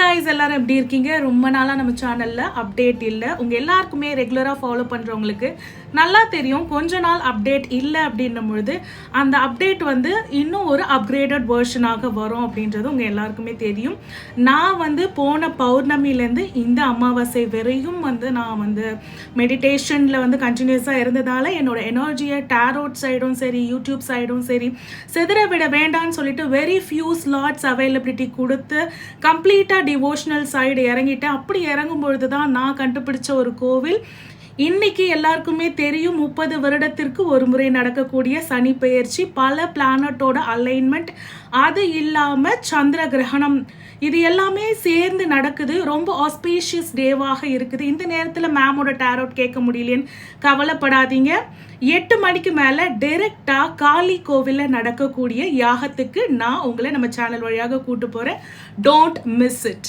Guys எல்லாரும் எப்படி இருக்கீங்க? ரொம்ப நாளாக நம்ம சேனலில் அப்டேட் இல்லை. உங்கள் எல்லாருக்குமே ரெகுலராக ஃபாலோ பண்ணுறவங்களுக்கு நல்லா தெரியும். கொஞ்ச நாள் அப்டேட் இல்லை அப்படின்னும் பொழுது அந்த அப்டேட் வந்து இன்னும் ஒரு அப்கிரேடட் வேர்ஷனாக வரும் அப்படின்றது உங்கள் எல்லாருக்குமே தெரியும். நான் வந்து போன பௌர்ணமிலேருந்து இந்த அமாவாசை வரையும் வந்து நான் வந்து மெடிடேஷனில் வந்து கண்டினியூஸாக இருந்ததால் என்னோட எனர்ஜியை டேரோட் சைடும் சரி யூடியூப் சைடும் சரி செதிர விட வேண்டாம்னு சொல்லிட்டு வெரி ஃபியூ ஸ்லாட்ஸ் அவைலபிலிட்டி கொடுத்து கம்ப்ளீட்டாக டிவோஷனல் சைடு இறங்கிட்டேன். அப்படி இறங்கும் பொழுது தான் நான் கண்டுபிடிச்ச ஒரு கோவில் இன்னைக்கு எல்லாருக்குமே தெரியும் முப்பது வருடத்திற்கு ஒரு முறை நடக்கக்கூடிய சனி பெயர்ச்சி பல பிளானட்டோட அலைன்மெண்ட் அது இல்லாமல் சந்திர கிரகணம். இது எல்லாமே சேர்ந்து நடக்குது. ரொம்ப ஆஸ்பீஷியஸ் டேவாக இருக்குது. இந்த நேரத்தில் மேமோட டேரோட் கேட்க முடியலையேன்னு கவலைப்படாதீங்க. எட்டு மணிக்கு மேலே டைரெக்டாக காளி கோவிலில் நடக்கக்கூடிய யாகத்துக்கு நான் உங்களை நம்ம சேனல் வழியாக கூட்டு போகிறேன் டோன்ட் மிஸ் இட்